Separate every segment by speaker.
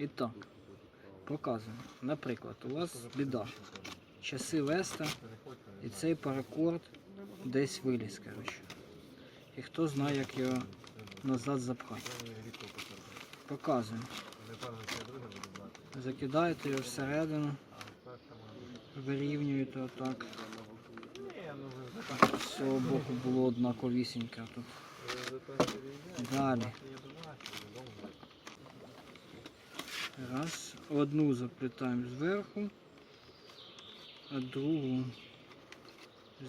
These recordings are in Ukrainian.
Speaker 1: І так, показуємо. Наприклад, у вас біда. Часи Веста і цей паракорд десь виліз, коротше. І хто знає, як його назад запхати. Показуємо. Закидаєте його всередину, вирівнюєте отак. З цього боку було однаковісінько тут. Далі. Раз. Одну заплітаємо зверху, а другу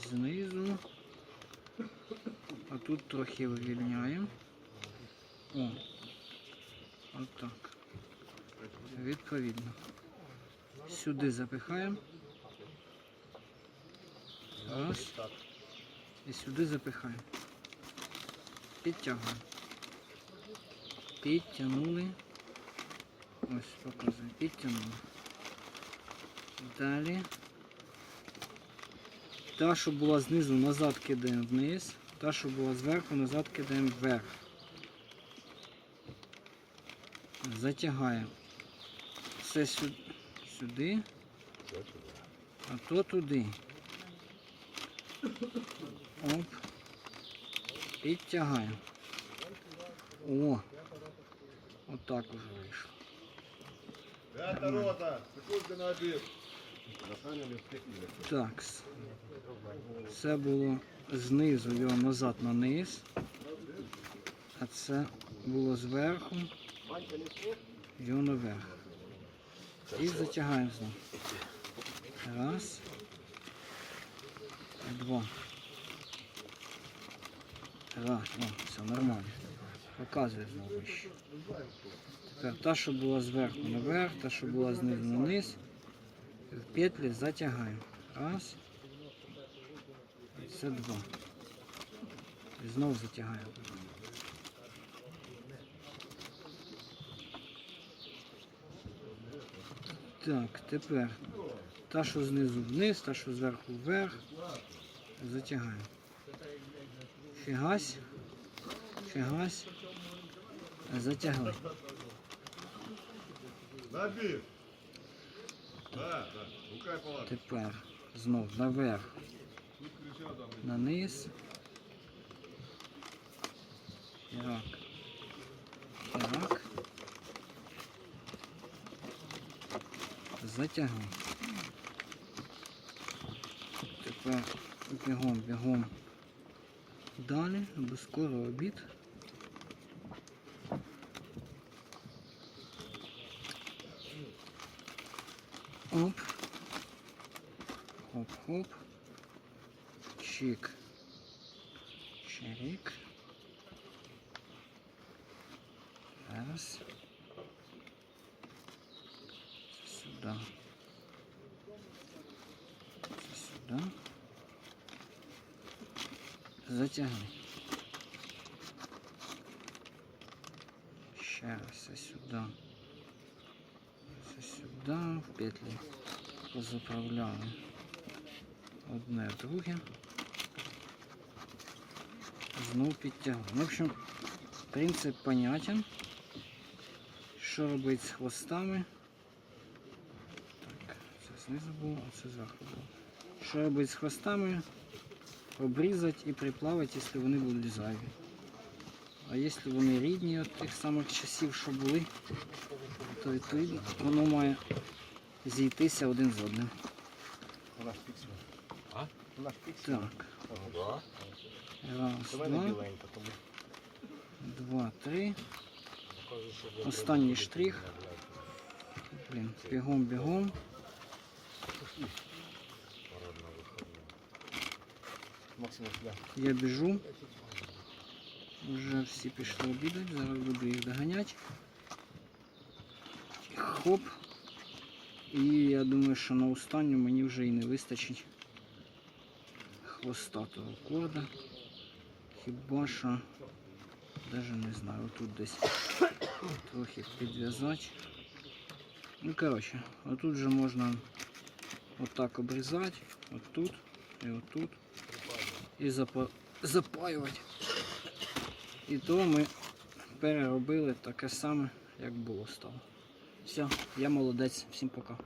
Speaker 1: знизу. А тут трохи вивільняємо. О. Отак. Відповідно. Сюди запихаємо. Раз. І сюди запихаємо. Підтягуємо. Підтягнули. Ось показую. Підтягнули. Далі. Та, що була знизу, назад кидаємо вниз. Та, що була зверху, назад кидаємо вверх. Затягаємо. Все сюди, сюди, а то туди. Оп. Підтягаємо. О! Отак уже вийшло.
Speaker 2: П'ята рота, секунди на обід.
Speaker 1: Так. Це було знизу його назад на низ. А це було зверху. Його наверх. І затягаємо знову. Раз. Два. Раз. О, все нормально. Показує знову вище. Тепер та, що була зверху наверх, та, що була знизу на низ. В петлі затягаємо. Раз. Це два. І знову затягаємо. Так, тепер та, що знизу вниз, та, що зверху вверх. Затягаємо. Фігась. Фігась. Затягли.
Speaker 2: Так, так.
Speaker 1: Тепер знов наверх. На низ. Херак. Херак. Затягнув. Тепер бігом, бігом. Далі, бо скоро обід. Оп. Хоп-хоп. Чик. Чирик. Раз. Це сюди. Сюди. Ще раз це сюди. Це сюди в петлі позаправляли. Одне, друге. Знов підтягнув. В общем, принцип понятен. Що робити з хвостами? Так, це знизу було, а це зверху було. Що робити з хвостами? Обрізати і приплавити, якщо вони будуть зайві. А якщо вони рідні від тих самих часів, що були, то відповідно воно має зійтися один з одним.
Speaker 3: Вона ж фіксує. Вона ж фіксує.
Speaker 1: Так, раз, два, два, три. Останній штрих. Блін, бігом, бігом.
Speaker 3: Максим сюди.
Speaker 1: Я біжу. Вже всі пішли обідати, зараз буду їх доганяти. Хоп. І я думаю, що на останню мені вже і не вистачить хвостатого корда. Хіба що, навіть не знаю, тут десь трохи підв'язати. Ну, коротше, отут же можна отак обрізати, отут і отут. І запа- запаювати. І то ми переробили таке саме, як було стало. Все, я молодець, всім пока.